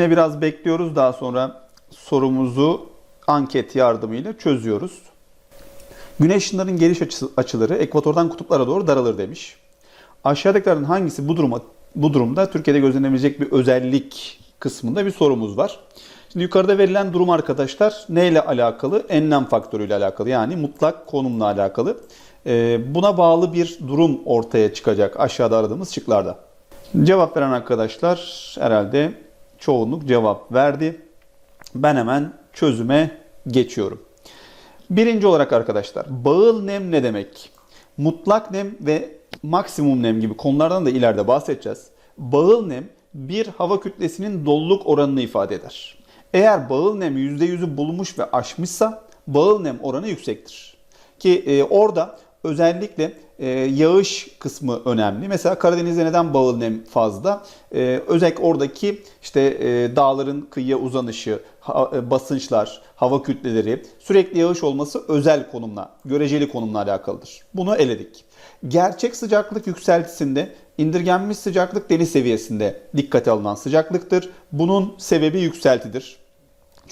Yine biraz bekliyoruz. Daha sonra sorumuzu anket yardımıyla çözüyoruz. Güneş ışınlarının geliş açısı, açıları ekvatordan kutuplara doğru daralır demiş. Aşağıdakilerden hangisi bu duruma bu durumda Türkiye'de gözlenebilecek bir özellik kısmında bir sorumuz var. Şimdi yukarıda verilen durum arkadaşlar neyle alakalı? Enlem faktörüyle alakalı yani mutlak konumla alakalı. Ee, buna bağlı bir durum ortaya çıkacak aşağıda aradığımız şıklarda. Cevap veren arkadaşlar herhalde çoğunluk cevap verdi. Ben hemen çözüme geçiyorum. Birinci olarak arkadaşlar bağıl nem ne demek? Mutlak nem ve maksimum nem gibi konulardan da ileride bahsedeceğiz. Bağıl nem bir hava kütlesinin doluluk oranını ifade eder. Eğer bağıl nem %100'ü bulmuş ve aşmışsa bağıl nem oranı yüksektir. Ki e, orada özellikle e, yağış kısmı önemli. Mesela Karadeniz'de neden bağıl nem fazla? E, özellikle oradaki işte e, dağların kıyıya uzanışı, ha, e, basınçlar, hava kütleleri, sürekli yağış olması özel konumla, göreceli konumla alakalıdır. Bunu eledik. Gerçek sıcaklık yükseltisinde indirgenmiş sıcaklık deniz seviyesinde dikkate alınan sıcaklıktır. Bunun sebebi yükseltidir.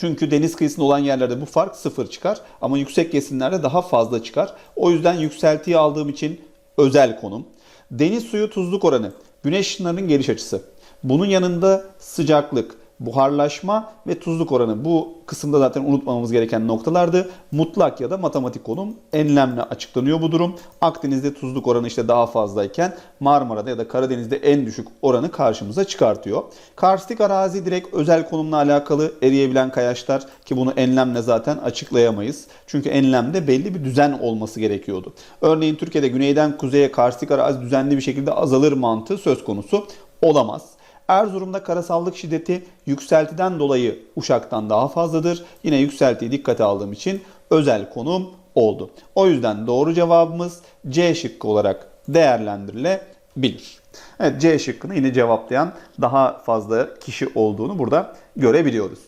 Çünkü deniz kıyısında olan yerlerde bu fark sıfır çıkar ama yüksek kesimlerde daha fazla çıkar. O yüzden yükseltiyi aldığım için özel konum. Deniz suyu tuzluk oranı, güneş ışınlarının geliş açısı. Bunun yanında sıcaklık, buharlaşma ve tuzluk oranı. Bu kısımda zaten unutmamamız gereken noktalardı. Mutlak ya da matematik konum enlemle açıklanıyor bu durum. Akdeniz'de tuzluk oranı işte daha fazlayken Marmara'da ya da Karadeniz'de en düşük oranı karşımıza çıkartıyor. Karstik arazi direkt özel konumla alakalı eriyebilen kayaçlar ki bunu enlemle zaten açıklayamayız. Çünkü enlemde belli bir düzen olması gerekiyordu. Örneğin Türkiye'de güneyden kuzeye karstik arazi düzenli bir şekilde azalır mantığı söz konusu olamaz. Erzurum'da karasallık şiddeti yükseltiden dolayı Uşak'tan daha fazladır. Yine yükseltiyi dikkate aldığım için özel konum oldu. O yüzden doğru cevabımız C şıkkı olarak değerlendirilebilir. Evet C şıkkını yine cevaplayan daha fazla kişi olduğunu burada görebiliyoruz.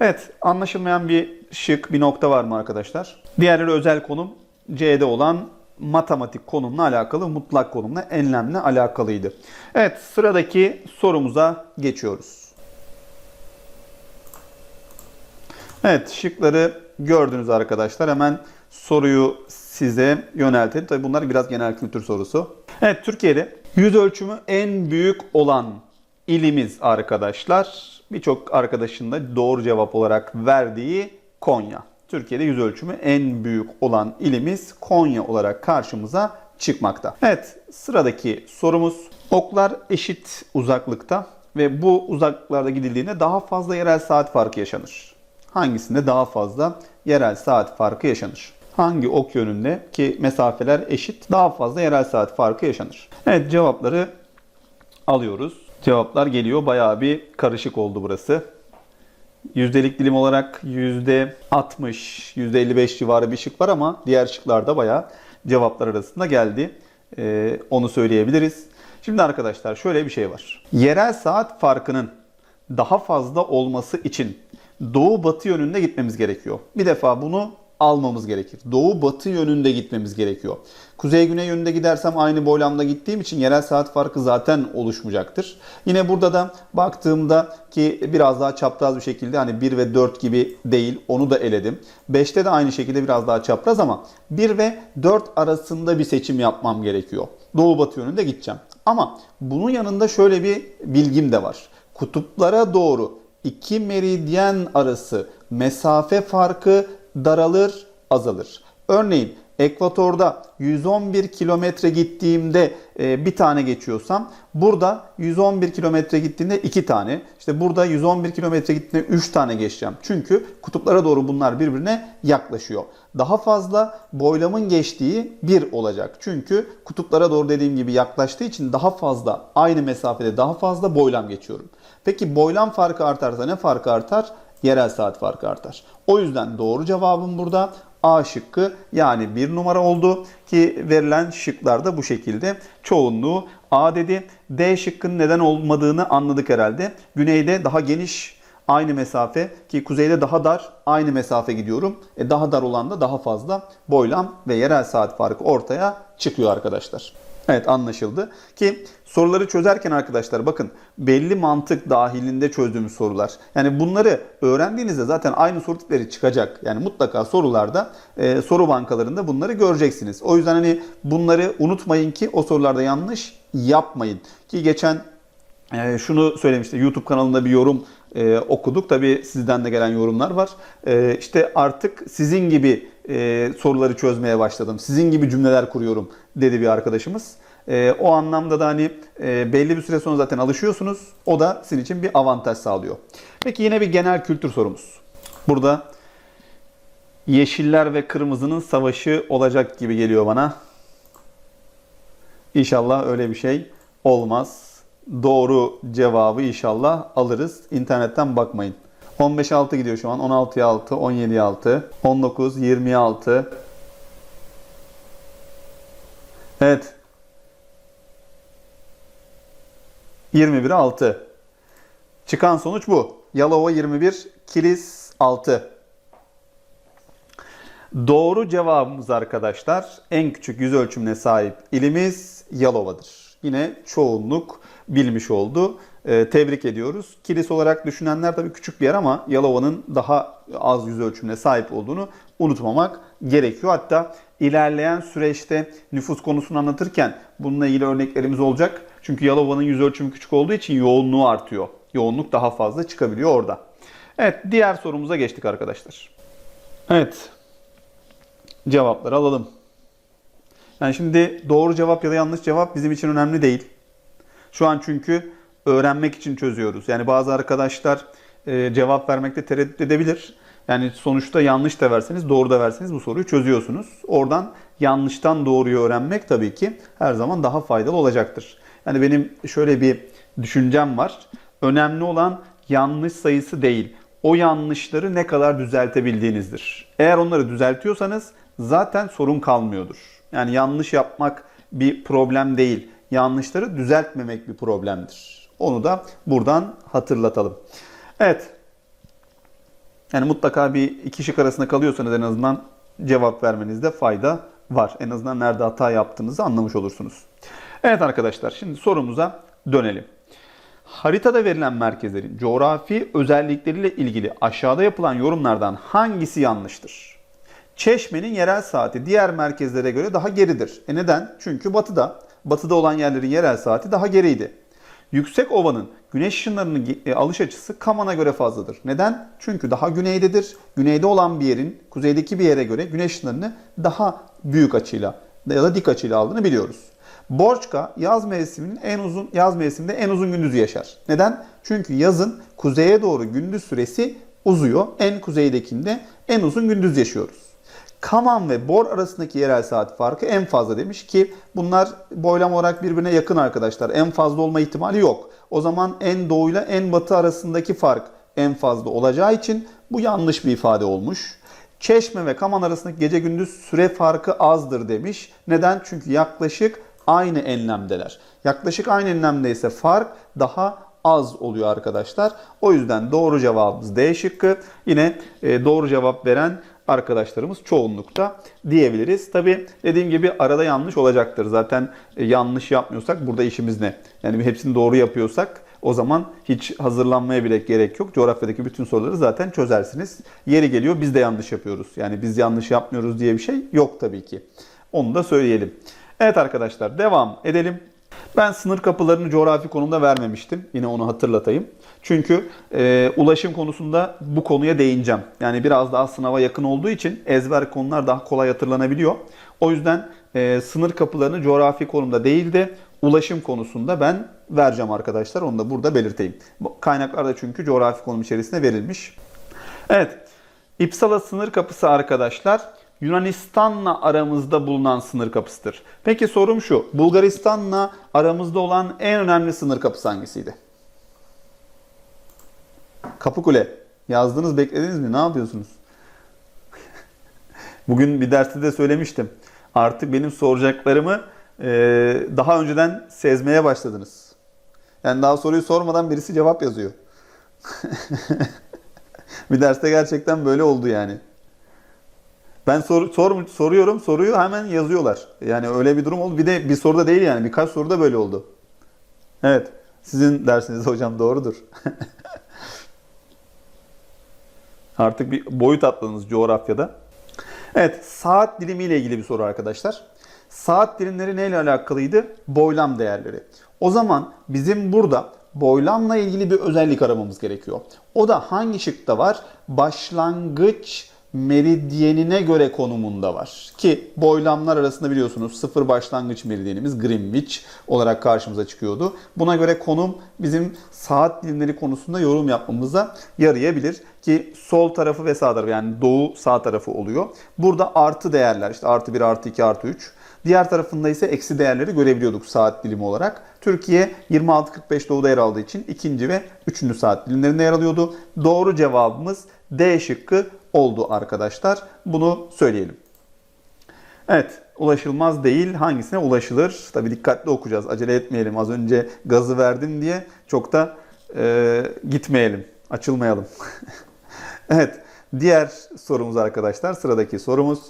Evet anlaşılmayan bir şık bir nokta var mı arkadaşlar? Diğerleri özel konum C'de olan matematik konumla alakalı, mutlak konumla, enlemle alakalıydı. Evet, sıradaki sorumuza geçiyoruz. Evet, şıkları gördünüz arkadaşlar. Hemen soruyu size yöneltelim. Tabii bunlar biraz genel kültür sorusu. Evet, Türkiye'de yüz ölçümü en büyük olan ilimiz arkadaşlar. Birçok arkadaşın da doğru cevap olarak verdiği Konya. Türkiye'de yüz ölçümü en büyük olan ilimiz Konya olarak karşımıza çıkmakta. Evet sıradaki sorumuz oklar eşit uzaklıkta ve bu uzaklıklarda gidildiğinde daha fazla yerel saat farkı yaşanır. Hangisinde daha fazla yerel saat farkı yaşanır? Hangi ok yönünde ki mesafeler eşit daha fazla yerel saat farkı yaşanır? Evet cevapları alıyoruz. Cevaplar geliyor. Bayağı bir karışık oldu burası. Yüzdelik dilim olarak %60, %55 civarı bir şık var ama diğer şıklarda bayağı cevaplar arasında geldi. Ee, onu söyleyebiliriz. Şimdi arkadaşlar şöyle bir şey var. Yerel saat farkının daha fazla olması için doğu batı yönünde gitmemiz gerekiyor. Bir defa bunu almamız gerekir. Doğu batı yönünde gitmemiz gerekiyor. Kuzey güney yönünde gidersem aynı boylamda gittiğim için yerel saat farkı zaten oluşmayacaktır. Yine burada da baktığımda ki biraz daha çapraz bir şekilde hani 1 ve 4 gibi değil onu da eledim. 5'te de aynı şekilde biraz daha çapraz ama 1 ve 4 arasında bir seçim yapmam gerekiyor. Doğu batı yönünde gideceğim. Ama bunun yanında şöyle bir bilgim de var. Kutuplara doğru iki meridyen arası mesafe farkı daralır, azalır. Örneğin ekvatorda 111 kilometre gittiğimde e, bir tane geçiyorsam burada 111 kilometre gittiğinde iki tane işte burada 111 kilometre gittiğinde 3 tane geçeceğim. Çünkü kutuplara doğru bunlar birbirine yaklaşıyor. Daha fazla boylamın geçtiği bir olacak. Çünkü kutuplara doğru dediğim gibi yaklaştığı için daha fazla aynı mesafede daha fazla boylam geçiyorum. Peki boylam farkı artarsa ne farkı artar? Yerel saat farkı artar. O yüzden doğru cevabım burada A şıkkı yani bir numara oldu ki verilen şıklar da bu şekilde çoğunluğu A dedi. D şıkkının neden olmadığını anladık herhalde. Güneyde daha geniş aynı mesafe ki kuzeyde daha dar aynı mesafe gidiyorum. E daha dar olan da daha fazla boylam ve yerel saat farkı ortaya çıkıyor arkadaşlar. Evet anlaşıldı. Ki soruları çözerken arkadaşlar bakın belli mantık dahilinde çözdüğümüz sorular. Yani bunları öğrendiğinizde zaten aynı soru tipleri çıkacak. Yani mutlaka sorularda e, soru bankalarında bunları göreceksiniz. O yüzden hani bunları unutmayın ki o sorularda yanlış yapmayın. Ki geçen e, şunu söylemişti YouTube kanalında bir yorum e, okuduk. Tabii sizden de gelen yorumlar var. E, işte artık sizin gibi e, soruları çözmeye başladım. Sizin gibi cümleler kuruyorum dedi bir arkadaşımız. E, o anlamda da hani e, belli bir süre sonra zaten alışıyorsunuz. O da sizin için bir avantaj sağlıyor. Peki yine bir genel kültür sorumuz. Burada yeşiller ve kırmızının savaşı olacak gibi geliyor bana. İnşallah öyle bir şey olmaz. Doğru cevabı inşallah alırız. İnternetten bakmayın. 15-6 gidiyor şu an. 16'ya 6, 17'ye 6, 19, 20'ye 6. Evet. 21'e 6. Çıkan sonuç bu. Yalova 21, Kilis 6. Doğru cevabımız arkadaşlar en küçük yüz ölçümüne sahip ilimiz Yalova'dır. Yine çoğunluk bilmiş oldu. Ee, tebrik ediyoruz. Kilis olarak düşünenler tabii küçük bir yer ama Yalova'nın daha az yüz ölçümüne sahip olduğunu unutmamak gerekiyor. Hatta ilerleyen süreçte nüfus konusunu anlatırken bununla ilgili örneklerimiz olacak. Çünkü Yalova'nın yüz ölçümü küçük olduğu için yoğunluğu artıyor. Yoğunluk daha fazla çıkabiliyor orada. Evet diğer sorumuza geçtik arkadaşlar. Evet cevapları alalım. Yani şimdi doğru cevap ya da yanlış cevap bizim için önemli değil. Şu an çünkü öğrenmek için çözüyoruz. Yani bazı arkadaşlar e, cevap vermekte tereddüt edebilir. Yani sonuçta yanlış da verseniz, doğru da verseniz bu soruyu çözüyorsunuz. Oradan yanlıştan doğruyu öğrenmek tabii ki her zaman daha faydalı olacaktır. Yani benim şöyle bir düşüncem var. Önemli olan yanlış sayısı değil. O yanlışları ne kadar düzeltebildiğinizdir. Eğer onları düzeltiyorsanız zaten sorun kalmıyordur. Yani yanlış yapmak bir problem değil. Yanlışları düzeltmemek bir problemdir. Onu da buradan hatırlatalım. Evet. Yani mutlaka bir iki şık arasında kalıyorsanız en azından cevap vermenizde fayda var. En azından nerede hata yaptığınızı anlamış olursunuz. Evet arkadaşlar şimdi sorumuza dönelim. Haritada verilen merkezlerin coğrafi özellikleriyle ilgili aşağıda yapılan yorumlardan hangisi yanlıştır? Çeşme'nin yerel saati diğer merkezlere göre daha geridir. E neden? Çünkü batıda. Batıda olan yerlerin yerel saati daha geriydi. Yüksek Ova'nın güneş ışınlarının e, alış açısı Kaman'a göre fazladır. Neden? Çünkü daha güneydedir. Güneyde olan bir yerin kuzeydeki bir yere göre güneş ışınlarını daha büyük açıyla ya da dik açıyla aldığını biliyoruz. Borçka yaz mevsiminin en uzun yaz mevsiminde en uzun gündüzü yaşar. Neden? Çünkü yazın kuzeye doğru gündüz süresi uzuyor. En kuzeydekinde en uzun gündüz yaşıyoruz. Kaman ve Bor arasındaki yerel saat farkı en fazla demiş ki bunlar boylam olarak birbirine yakın arkadaşlar. En fazla olma ihtimali yok. O zaman en doğuyla en batı arasındaki fark en fazla olacağı için bu yanlış bir ifade olmuş. Çeşme ve Kaman arasındaki gece gündüz süre farkı azdır demiş. Neden? Çünkü yaklaşık aynı enlemdeler. Yaklaşık aynı enlemdeyse fark daha az oluyor arkadaşlar. O yüzden doğru cevabımız D şıkkı. Yine e, doğru cevap veren arkadaşlarımız çoğunlukta diyebiliriz. Tabi dediğim gibi arada yanlış olacaktır. Zaten e, yanlış yapmıyorsak burada işimiz ne? Yani hepsini doğru yapıyorsak o zaman hiç hazırlanmaya bile gerek yok. Coğrafyadaki bütün soruları zaten çözersiniz. Yeri geliyor biz de yanlış yapıyoruz. Yani biz yanlış yapmıyoruz diye bir şey yok tabii ki. Onu da söyleyelim. Evet arkadaşlar devam edelim. Ben sınır kapılarını coğrafi konumda vermemiştim. Yine onu hatırlatayım. Çünkü e, ulaşım konusunda bu konuya değineceğim. Yani biraz daha sınava yakın olduğu için ezber konular daha kolay hatırlanabiliyor. O yüzden e, sınır kapılarını coğrafi konumda değil de ulaşım konusunda ben vereceğim arkadaşlar. Onu da burada belirteyim. Kaynaklarda çünkü coğrafi konum içerisinde verilmiş. Evet. İpsala sınır kapısı arkadaşlar Yunanistan'la aramızda bulunan sınır kapısıdır. Peki sorum şu. Bulgaristan'la aramızda olan en önemli sınır kapısı hangisiydi? Kapıkule. Yazdınız beklediniz mi? Ne yapıyorsunuz? Bugün bir derste de söylemiştim. Artık benim soracaklarımı e, daha önceden sezmeye başladınız. Yani daha soruyu sormadan birisi cevap yazıyor. bir derste gerçekten böyle oldu yani. Ben sor, sor, soruyorum soruyu hemen yazıyorlar. Yani öyle bir durum oldu. Bir de bir soruda değil yani birkaç soruda böyle oldu. Evet. Sizin dersiniz hocam doğrudur. Artık bir boyut atladınız coğrafyada. Evet, saat dilimi ile ilgili bir soru arkadaşlar. Saat dilimleri neyle alakalıydı? Boylam değerleri. O zaman bizim burada boylamla ilgili bir özellik aramamız gerekiyor. O da hangi şıkta var? Başlangıç meridyenine göre konumunda var. Ki boylamlar arasında biliyorsunuz sıfır başlangıç meridyenimiz Greenwich olarak karşımıza çıkıyordu. Buna göre konum bizim saat dilimleri konusunda yorum yapmamıza yarayabilir. Ki sol tarafı ve sağ tarafı yani doğu sağ tarafı oluyor. Burada artı değerler işte artı 1 artı 2 artı 3. Diğer tarafında ise eksi değerleri görebiliyorduk saat dilimi olarak. Türkiye 26.45 doğuda yer aldığı için ikinci ve üçüncü saat dilimlerinde yer alıyordu. Doğru cevabımız D şıkkı oldu arkadaşlar. Bunu söyleyelim. Evet, ulaşılmaz değil. Hangisine ulaşılır? Tabii dikkatli okuyacağız. Acele etmeyelim. Az önce gazı verdim diye çok da e, gitmeyelim. Açılmayalım. evet, diğer sorumuz arkadaşlar. Sıradaki sorumuz.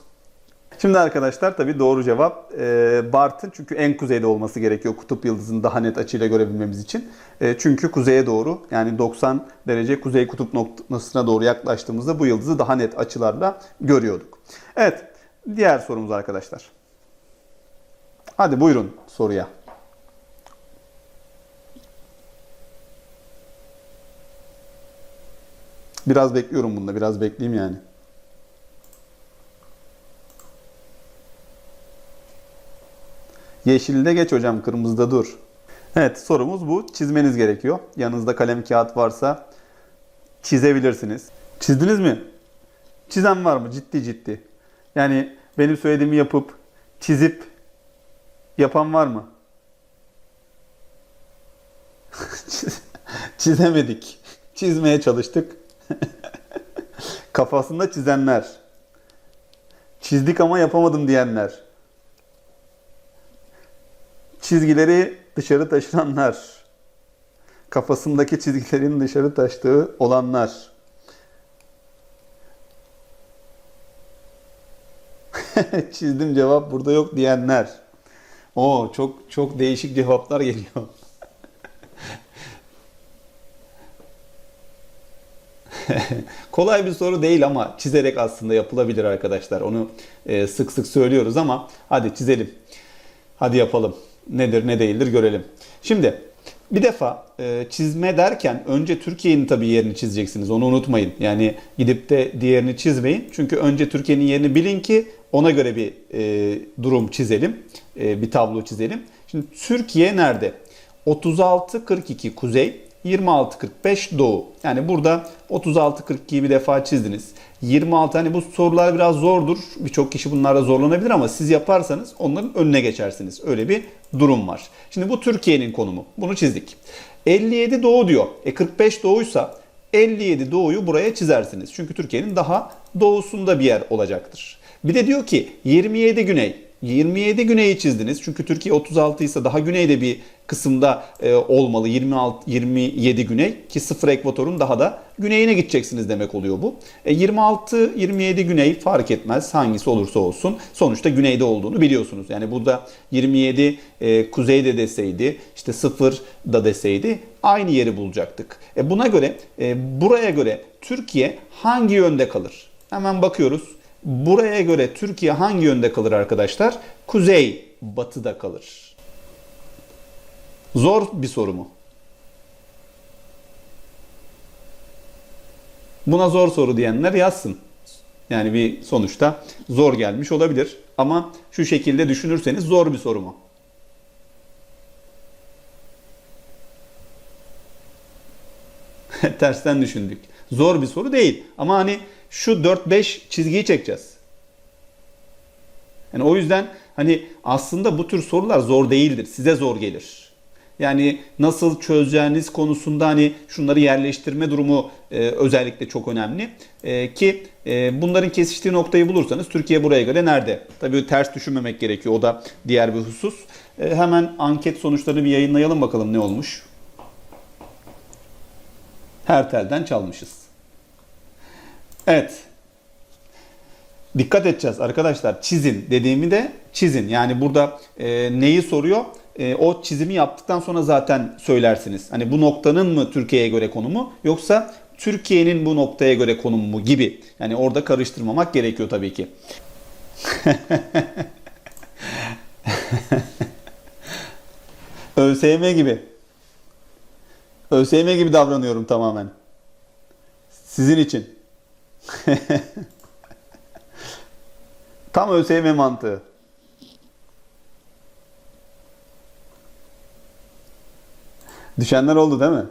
Şimdi arkadaşlar tabii doğru cevap e, Bartın çünkü en kuzeyde olması gerekiyor kutup yıldızını daha net açıyla görebilmemiz için. E, çünkü kuzeye doğru yani 90 derece kuzey kutup noktasına doğru yaklaştığımızda bu yıldızı daha net açılarla görüyorduk. Evet diğer sorumuz arkadaşlar. Hadi buyurun soruya. Biraz bekliyorum bunda biraz bekleyeyim yani. Yeşilde geç hocam, kırmızıda dur. Evet, sorumuz bu. Çizmeniz gerekiyor. Yanınızda kalem kağıt varsa çizebilirsiniz. Çizdiniz mi? Çizen var mı? Ciddi ciddi. Yani benim söylediğimi yapıp çizip yapan var mı? Çizemedik. Çizmeye çalıştık. Kafasında çizenler. Çizdik ama yapamadım diyenler. Çizgileri dışarı taşıranlar. Kafasındaki çizgilerin dışarı taştığı olanlar. Çizdim cevap burada yok diyenler. O çok çok değişik cevaplar geliyor. Kolay bir soru değil ama çizerek aslında yapılabilir arkadaşlar. Onu e, sık sık söylüyoruz ama hadi çizelim. Hadi yapalım. Nedir ne değildir görelim. Şimdi bir defa e, çizme derken önce Türkiye'nin tabii yerini çizeceksiniz. Onu unutmayın. Yani gidip de diğerini çizmeyin. Çünkü önce Türkiye'nin yerini bilin ki ona göre bir e, durum çizelim. E, bir tablo çizelim. Şimdi Türkiye nerede? 36-42 kuzey, 26-45 doğu. Yani burada 36-42'yi bir defa çizdiniz. 26 hani bu sorular biraz zordur. Birçok kişi bunlarla zorlanabilir ama siz yaparsanız onların önüne geçersiniz. Öyle bir durum var. Şimdi bu Türkiye'nin konumu. Bunu çizdik. 57 doğu diyor. E 45 doğuysa 57 doğuyu buraya çizersiniz. Çünkü Türkiye'nin daha doğusunda bir yer olacaktır. Bir de diyor ki 27 güney. 27 güneyi çizdiniz. Çünkü Türkiye 36 ise daha güneyde bir kısımda e, olmalı. 26 27 güney ki sıfır ekvatorun daha da güneyine gideceksiniz demek oluyor bu. E, 26 27 güney fark etmez hangisi olursa olsun. Sonuçta güneyde olduğunu biliyorsunuz. Yani burada 27 e, kuzeyde deseydi, işte sıfır da deseydi aynı yeri bulacaktık. E, buna göre e, buraya göre Türkiye hangi yönde kalır? Hemen bakıyoruz. Buraya göre Türkiye hangi yönde kalır arkadaşlar? Kuzey batıda kalır. Zor bir soru mu? Buna zor soru diyenler yazsın. Yani bir sonuçta zor gelmiş olabilir. Ama şu şekilde düşünürseniz zor bir soru mu? Tersten düşündük. Zor bir soru değil. Ama hani şu 4-5 çizgiyi çekeceğiz. Yani o yüzden hani aslında bu tür sorular zor değildir. Size zor gelir. Yani nasıl çözeceğiniz konusunda hani şunları yerleştirme durumu e, özellikle çok önemli. E, ki e, bunların kesiştiği noktayı bulursanız Türkiye buraya göre nerede? Tabii ters düşünmemek gerekiyor. O da diğer bir husus. E, hemen anket sonuçlarını bir yayınlayalım bakalım ne olmuş. Her telden çalmışız. Evet. Dikkat edeceğiz arkadaşlar. Çizin dediğimi de çizin. Yani burada e, neyi soruyor? E, o çizimi yaptıktan sonra zaten söylersiniz. Hani bu noktanın mı Türkiye'ye göre konumu yoksa Türkiye'nin bu noktaya göre konumu mu gibi. Yani orada karıştırmamak gerekiyor tabii ki. ÖSYM gibi. ÖSYM gibi davranıyorum tamamen. Sizin için. Tam ÖSYM mantığı. Düşenler oldu değil mi?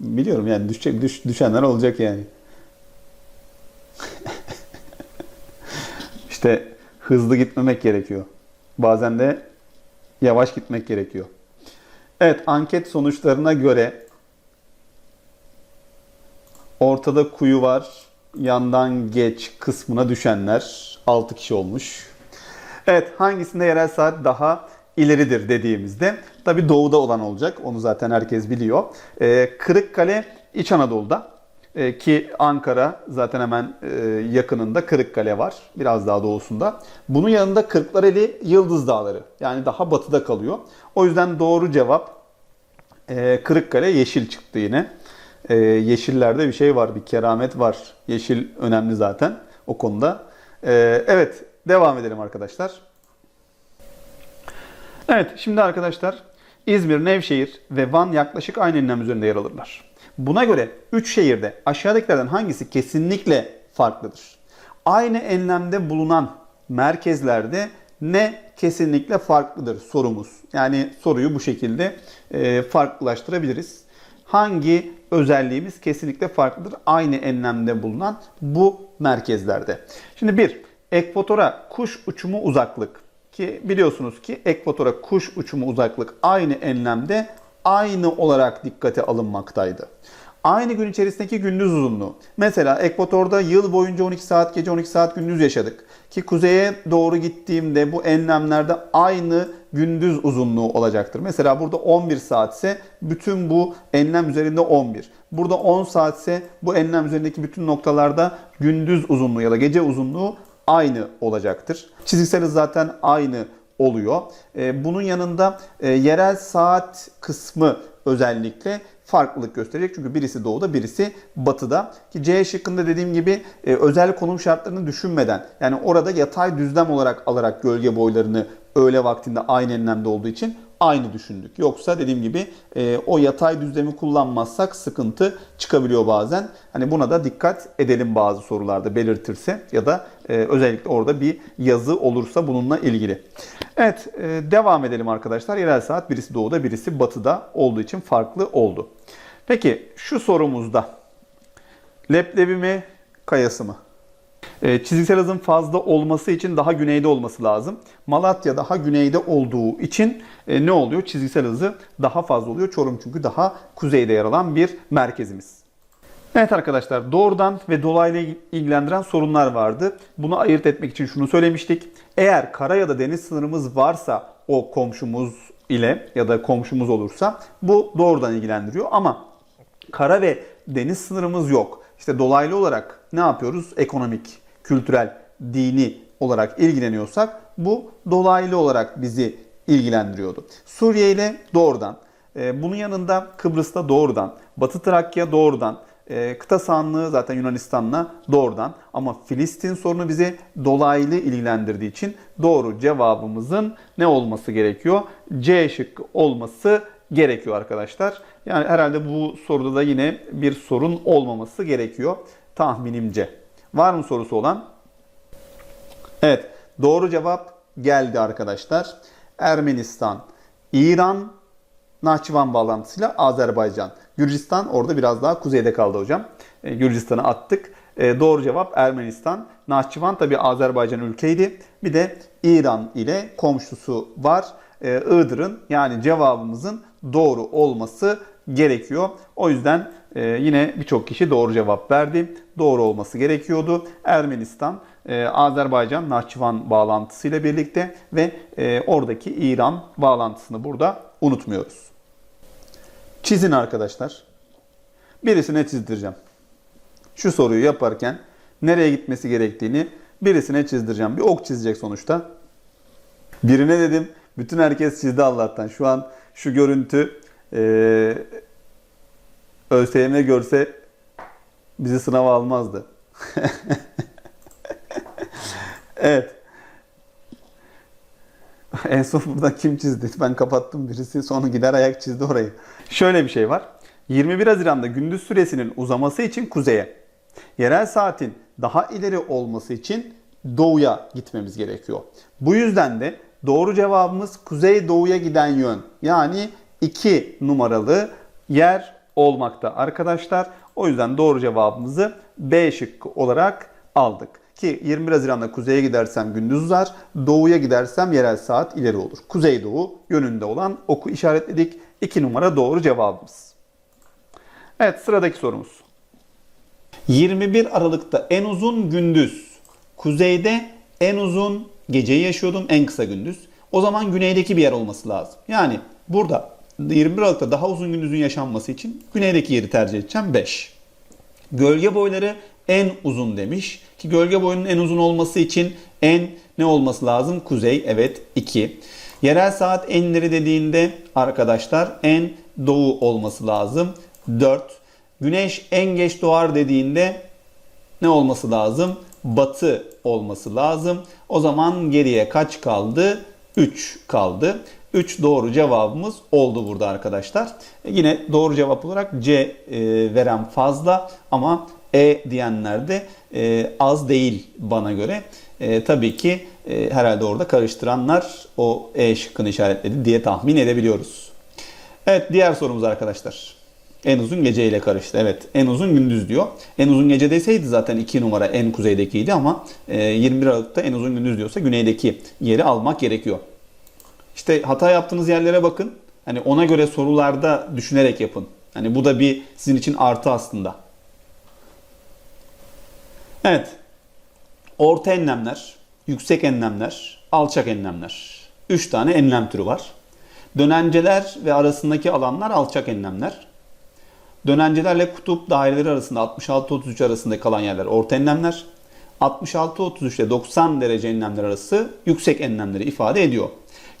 Biliyorum yani düşecek, düş, düşenler olacak yani. işte hızlı gitmemek gerekiyor. Bazen de yavaş gitmek gerekiyor. Evet anket sonuçlarına göre ortada kuyu var. Yandan geç kısmına düşenler 6 kişi olmuş. Evet hangisinde yerel saat daha ileridir dediğimizde tabi doğuda olan olacak. Onu zaten herkes biliyor. Ee, Kırıkkale İç Anadolu'da Ee, ki Ankara zaten hemen e, yakınında Kırıkkale var. Biraz daha doğusunda. Bunun yanında Kırklareli Yıldız Dağları. Yani daha batıda kalıyor. O yüzden doğru cevap e, Kırıkkale yeşil çıktı yine. E, yeşillerde bir şey var, bir keramet var. Yeşil önemli zaten o konuda. E, evet, devam edelim arkadaşlar. Evet, şimdi arkadaşlar İzmir, Nevşehir ve Van yaklaşık aynı enlem üzerinde yer alırlar. Buna göre 3 şehirde aşağıdakilerden hangisi kesinlikle farklıdır? Aynı enlemde bulunan merkezlerde ne kesinlikle farklıdır sorumuz. Yani soruyu bu şekilde e, farklılaştırabiliriz. Hangi özelliğimiz kesinlikle farklıdır aynı enlemde bulunan bu merkezlerde? Şimdi bir, ekvatora kuş uçumu uzaklık ki biliyorsunuz ki ekvatora kuş uçumu uzaklık aynı enlemde aynı olarak dikkate alınmaktaydı. Aynı gün içerisindeki gündüz uzunluğu. Mesela ekvatorda yıl boyunca 12 saat gece 12 saat gündüz yaşadık. Ki kuzeye doğru gittiğimde bu enlemlerde aynı gündüz uzunluğu olacaktır. Mesela burada 11 saatse bütün bu enlem üzerinde 11. Burada 10 saatse bu enlem üzerindeki bütün noktalarda gündüz uzunluğu ya da gece uzunluğu aynı olacaktır. Çizgisel hız zaten aynı oluyor. Ee, bunun yanında e, yerel saat kısmı özellikle farklılık gösterecek. Çünkü birisi doğuda, birisi batıda. Ki C şıkkında dediğim gibi e, özel konum şartlarını düşünmeden yani orada yatay düzlem olarak alarak gölge boylarını öğle vaktinde aynı enlemde olduğu için aynı düşündük. Yoksa dediğim gibi e, o yatay düzlemi kullanmazsak sıkıntı çıkabiliyor bazen. Hani buna da dikkat edelim bazı sorularda belirtirse ya da e, özellikle orada bir yazı olursa bununla ilgili. Evet e, devam edelim arkadaşlar. Yerel saat birisi doğuda birisi batıda olduğu için farklı oldu. Peki şu sorumuzda leblebi mi kayası mı? E, çizgisel hızın fazla olması için daha güneyde olması lazım. Malatya daha güneyde olduğu için e, ne oluyor? Çizgisel hızı daha fazla oluyor. Çorum çünkü daha kuzeyde yer alan bir merkezimiz. Evet arkadaşlar doğrudan ve dolaylı ilgilendiren sorunlar vardı. Bunu ayırt etmek için şunu söylemiştik. Eğer kara ya da deniz sınırımız varsa o komşumuz ile ya da komşumuz olursa bu doğrudan ilgilendiriyor. Ama kara ve deniz sınırımız yok. İşte dolaylı olarak ne yapıyoruz? Ekonomik, kültürel, dini olarak ilgileniyorsak bu dolaylı olarak bizi ilgilendiriyordu. Suriye ile doğrudan, e, bunun yanında Kıbrıs'ta doğrudan, Batı Trakya doğrudan, e, kıta sahanlığı zaten Yunanistan'la doğrudan ama Filistin sorunu bizi dolaylı ilgilendirdiği için doğru cevabımızın ne olması gerekiyor? C şıkkı olması gerekiyor arkadaşlar. Yani herhalde bu soruda da yine bir sorun olmaması gerekiyor tahminimce. Var mı sorusu olan? Evet, doğru cevap geldi arkadaşlar. Ermenistan, İran, Nahçıvan bağlantısıyla Azerbaycan. Gürcistan orada biraz daha kuzeyde kaldı hocam. E, Gürcistan'ı attık. E, doğru cevap Ermenistan. Nahçıvan tabi Azerbaycan ülkeydi. Bir de İran ile komşusu var. E, Iğdır'ın yani cevabımızın doğru olması gerekiyor. O yüzden e, yine birçok kişi doğru cevap verdi. Doğru olması gerekiyordu. Ermenistan, e, Azerbaycan, Nahçıvan bağlantısıyla birlikte ve e, oradaki İran bağlantısını burada unutmuyoruz. Çizin arkadaşlar. Birisine çizdireceğim. Şu soruyu yaparken nereye gitmesi gerektiğini Birisine çizdireceğim. Bir ok çizecek sonuçta. Birine dedim. Bütün herkes çizdi Allah'tan. Şu an şu görüntü e, ÖSYM görse bizi sınava almazdı. evet. En son burada kim çizdi? Ben kapattım birisi sonra gider ayak çizdi orayı. Şöyle bir şey var. 21 Haziran'da gündüz süresinin uzaması için kuzeye, yerel saatin daha ileri olması için doğuya gitmemiz gerekiyor. Bu yüzden de doğru cevabımız kuzey doğuya giden yön. Yani 2 numaralı yer olmakta arkadaşlar. O yüzden doğru cevabımızı B şıkkı olarak aldık. Ki 21 Haziran'da kuzeye gidersem gündüz uzar, doğuya gidersem yerel saat ileri olur. Kuzeydoğu yönünde olan oku işaretledik. 2 numara doğru cevabımız. Evet sıradaki sorumuz. 21 Aralık'ta en uzun gündüz, kuzeyde en uzun geceyi yaşıyordum, en kısa gündüz. O zaman güneydeki bir yer olması lazım. Yani burada 21 Aralık'ta daha uzun gündüzün yaşanması için güneydeki yeri tercih edeceğim 5. Gölge boyları en uzun demiş. Ki gölge boyunun en uzun olması için en ne olması lazım? Kuzey evet 2. Yerel saat enleri dediğinde arkadaşlar en doğu olması lazım 4. Güneş en geç doğar dediğinde ne olması lazım? Batı olması lazım. O zaman geriye kaç kaldı? 3 kaldı. 3 doğru cevabımız oldu burada arkadaşlar. E, Yine doğru cevap olarak C e, veren fazla ama E diyenler de e, az değil bana göre. E, tabii ki e, herhalde orada karıştıranlar o E şıkkını işaretledi diye tahmin edebiliyoruz. Evet diğer sorumuz arkadaşlar. En uzun gece ile karıştı. Evet en uzun gündüz diyor. En uzun gece deseydi zaten 2 numara en kuzeydekiydi ama e, 21 Aralık'ta en uzun gündüz diyorsa güneydeki yeri almak gerekiyor. İşte hata yaptığınız yerlere bakın. Hani ona göre sorularda düşünerek yapın. Hani bu da bir sizin için artı aslında. Evet. Orta enlemler, yüksek enlemler, alçak enlemler. 3 tane enlem türü var. Dönenceler ve arasındaki alanlar alçak enlemler. Dönencelerle kutup daireleri arasında 66-33 arasında kalan yerler orta enlemler. 66-33 ile 90 derece enlemler arası yüksek enlemleri ifade ediyor.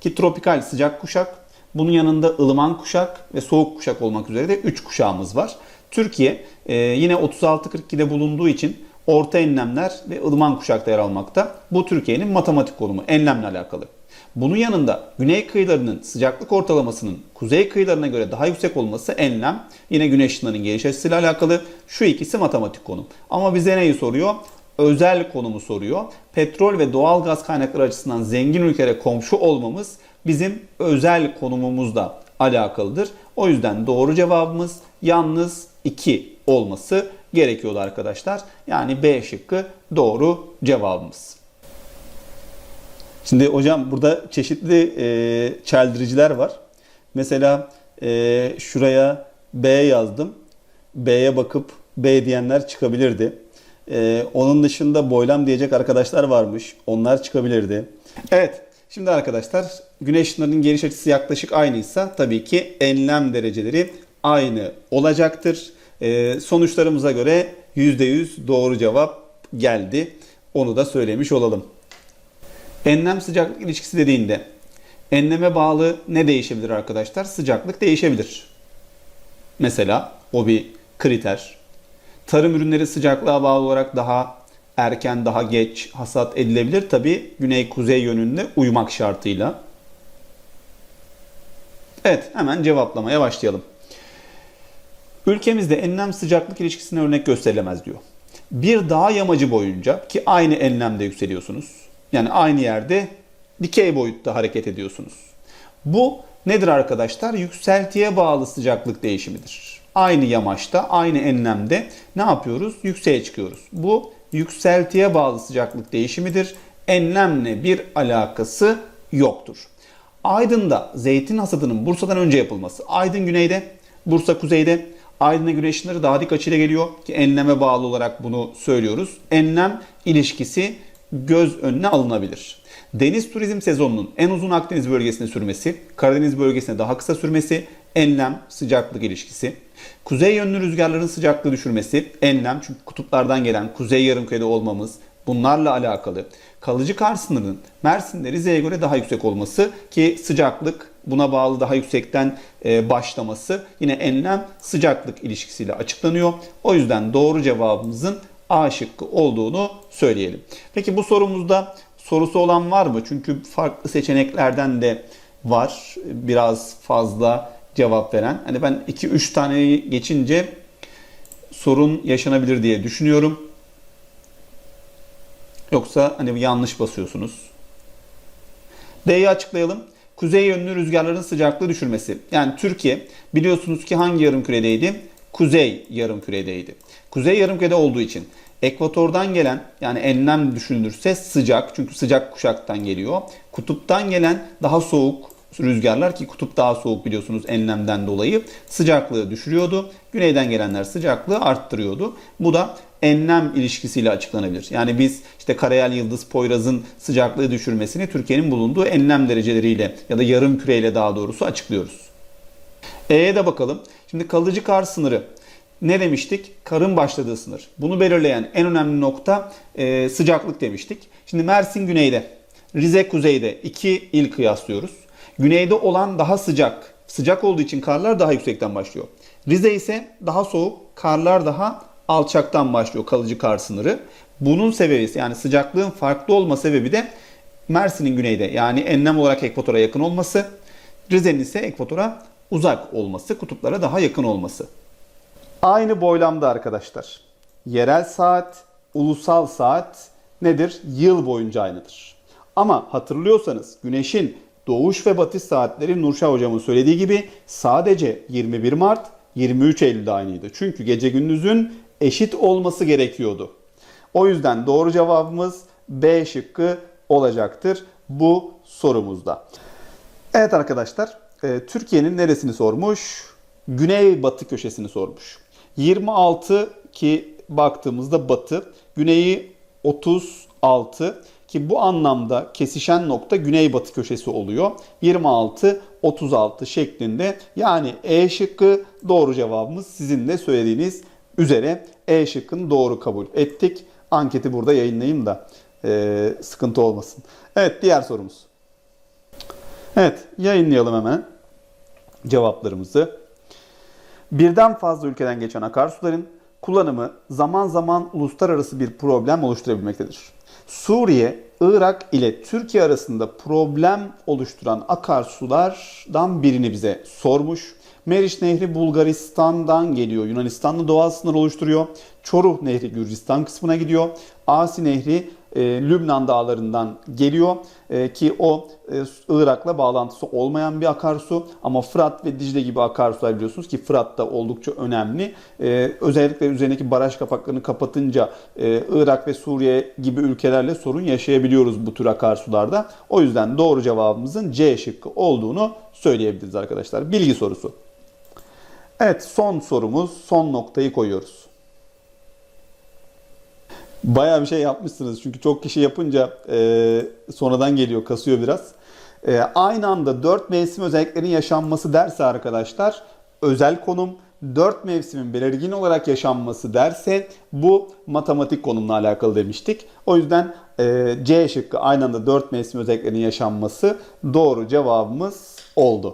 Ki tropikal sıcak kuşak, bunun yanında ılıman kuşak ve soğuk kuşak olmak üzere de 3 kuşağımız var. Türkiye e, yine 36-42'de bulunduğu için orta enlemler ve ılıman kuşakta yer almakta. Bu Türkiye'nin matematik konumu enlemle alakalı. Bunun yanında güney kıyılarının sıcaklık ortalamasının kuzey kıyılarına göre daha yüksek olması enlem. Yine güneş ışınlarının geliş açısıyla alakalı. Şu ikisi matematik konum. Ama bize neyi soruyor? Özel konumu soruyor. Petrol ve doğal gaz kaynakları açısından zengin ülkelere komşu olmamız bizim özel konumumuzla alakalıdır. O yüzden doğru cevabımız yalnız 2 olması gerekiyordu arkadaşlar. Yani B şıkkı doğru cevabımız. Şimdi hocam burada çeşitli e, çeldiriciler var. Mesela e, şuraya B yazdım. B'ye bakıp B diyenler çıkabilirdi. E, onun dışında boylam diyecek arkadaşlar varmış. Onlar çıkabilirdi. Evet. Şimdi arkadaşlar güneş ışınlarının geliş açısı yaklaşık aynıysa tabii ki enlem dereceleri aynı olacaktır. E, sonuçlarımıza göre %100 doğru cevap geldi. Onu da söylemiş olalım. Enlem sıcaklık ilişkisi dediğinde enleme bağlı ne değişebilir arkadaşlar? Sıcaklık değişebilir. Mesela o bir kriter. Tarım ürünleri sıcaklığa bağlı olarak daha erken, daha geç hasat edilebilir. Tabi güney-kuzey yönünde uyumak şartıyla. Evet hemen cevaplamaya başlayalım. Ülkemizde enlem sıcaklık ilişkisine örnek gösterilemez diyor. Bir dağ yamacı boyunca ki aynı enlemde yükseliyorsunuz. Yani aynı yerde dikey boyutta hareket ediyorsunuz. Bu nedir arkadaşlar? Yükseltiye bağlı sıcaklık değişimidir. Aynı yamaçta, aynı enlemde ne yapıyoruz? Yükseğe çıkıyoruz. Bu yükseltiye bağlı sıcaklık değişimidir. Enlemle bir alakası yoktur. Aydın'da zeytin hasadının Bursa'dan önce yapılması. Aydın güneyde, Bursa kuzeyde. Aydın'a güneş ışınları daha dik açıyla geliyor ki enleme bağlı olarak bunu söylüyoruz. Enlem ilişkisi göz önüne alınabilir. Deniz turizm sezonunun en uzun Akdeniz bölgesine sürmesi, Karadeniz bölgesine daha kısa sürmesi, enlem sıcaklık ilişkisi. Kuzey yönlü rüzgarların sıcaklığı düşürmesi, enlem çünkü kutuplardan gelen kuzey yarımkürede olmamız, bunlarla alakalı kalıcı kar sınırının Mersin'de Rize'ye göre daha yüksek olması ki sıcaklık buna bağlı daha yüksekten e, başlaması yine enlem sıcaklık ilişkisiyle açıklanıyor. O yüzden doğru cevabımızın A şıkkı olduğunu söyleyelim. Peki bu sorumuzda sorusu olan var mı? Çünkü farklı seçeneklerden de var biraz fazla cevap veren. Hani ben 2-3 taneyi geçince sorun yaşanabilir diye düşünüyorum. Yoksa hani yanlış basıyorsunuz. D'yi açıklayalım. Kuzey yönlü rüzgarların sıcaklığı düşürmesi. Yani Türkiye biliyorsunuz ki hangi yarım küredeydi? Kuzey yarım küredeydi. Kuzey yarım kürede olduğu için ekvatordan gelen yani enlem düşünülürse sıcak çünkü sıcak kuşaktan geliyor. Kutuptan gelen daha soğuk rüzgarlar ki kutup daha soğuk biliyorsunuz enlemden dolayı sıcaklığı düşürüyordu. Güneyden gelenler sıcaklığı arttırıyordu. Bu da enlem ilişkisiyle açıklanabilir. Yani biz işte Karayel Yıldız Poyraz'ın sıcaklığı düşürmesini Türkiye'nin bulunduğu enlem dereceleriyle ya da yarım küreyle daha doğrusu açıklıyoruz. E'ye de bakalım. Şimdi kalıcı kar sınırı ne demiştik? Karın başladığı sınır. Bunu belirleyen en önemli nokta e, sıcaklık demiştik. Şimdi Mersin güneyde, Rize kuzeyde iki il kıyaslıyoruz. Güneyde olan daha sıcak. Sıcak olduğu için karlar daha yüksekten başlıyor. Rize ise daha soğuk, karlar daha alçaktan başlıyor kalıcı kar sınırı. Bunun sebebi yani sıcaklığın farklı olma sebebi de Mersin'in güneyde yani enlem olarak ekvatora yakın olması, Rize'nin ise ekvatora uzak olması, kutuplara daha yakın olması. Aynı boylamda arkadaşlar. Yerel saat, ulusal saat nedir? Yıl boyunca aynıdır. Ama hatırlıyorsanız güneşin doğuş ve batış saatleri Nurşah hocamın söylediği gibi sadece 21 Mart 23 Eylül'de aynıydı. Çünkü gece gündüzün eşit olması gerekiyordu. O yüzden doğru cevabımız B şıkkı olacaktır bu sorumuzda. Evet arkadaşlar, e, Türkiye'nin neresini sormuş? Güney-batı köşesini sormuş. 26 ki baktığımızda batı, güneyi 36 ki bu anlamda kesişen nokta güney-batı köşesi oluyor. 26 36 şeklinde. Yani E şıkkı doğru cevabımız sizin de söylediğiniz üzere E şıkkını doğru kabul ettik. Anketi burada yayınlayayım da e, sıkıntı olmasın. Evet diğer sorumuz. Evet yayınlayalım hemen cevaplarımızı. Birden fazla ülkeden geçen akarsuların kullanımı zaman zaman uluslararası bir problem oluşturabilmektedir. Suriye, Irak ile Türkiye arasında problem oluşturan akarsulardan birini bize sormuş. Meriç Nehri Bulgaristan'dan geliyor. Yunanistan'la doğal sınır oluşturuyor. Çoruh Nehri Gürcistan kısmına gidiyor. Asi Nehri e, Lübnan dağlarından geliyor e, ki o e, Irak'la bağlantısı olmayan bir akarsu ama Fırat ve Dicle gibi akarsular biliyorsunuz ki Fırat da oldukça önemli. E, özellikle üzerindeki baraj kapaklarını kapatınca e, Irak ve Suriye gibi ülkelerle sorun yaşayabiliyoruz bu tür akarsularda. O yüzden doğru cevabımızın C şıkkı olduğunu söyleyebiliriz arkadaşlar. Bilgi sorusu. Evet son sorumuz, son noktayı koyuyoruz. Bayağı bir şey yapmışsınız çünkü çok kişi yapınca e, sonradan geliyor, kasıyor biraz. E, aynı anda 4 mevsim özelliklerinin yaşanması derse arkadaşlar özel konum 4 mevsimin belirgin olarak yaşanması derse bu matematik konumla alakalı demiştik. O yüzden e, C şıkkı aynı anda 4 mevsim özelliklerinin yaşanması doğru cevabımız oldu.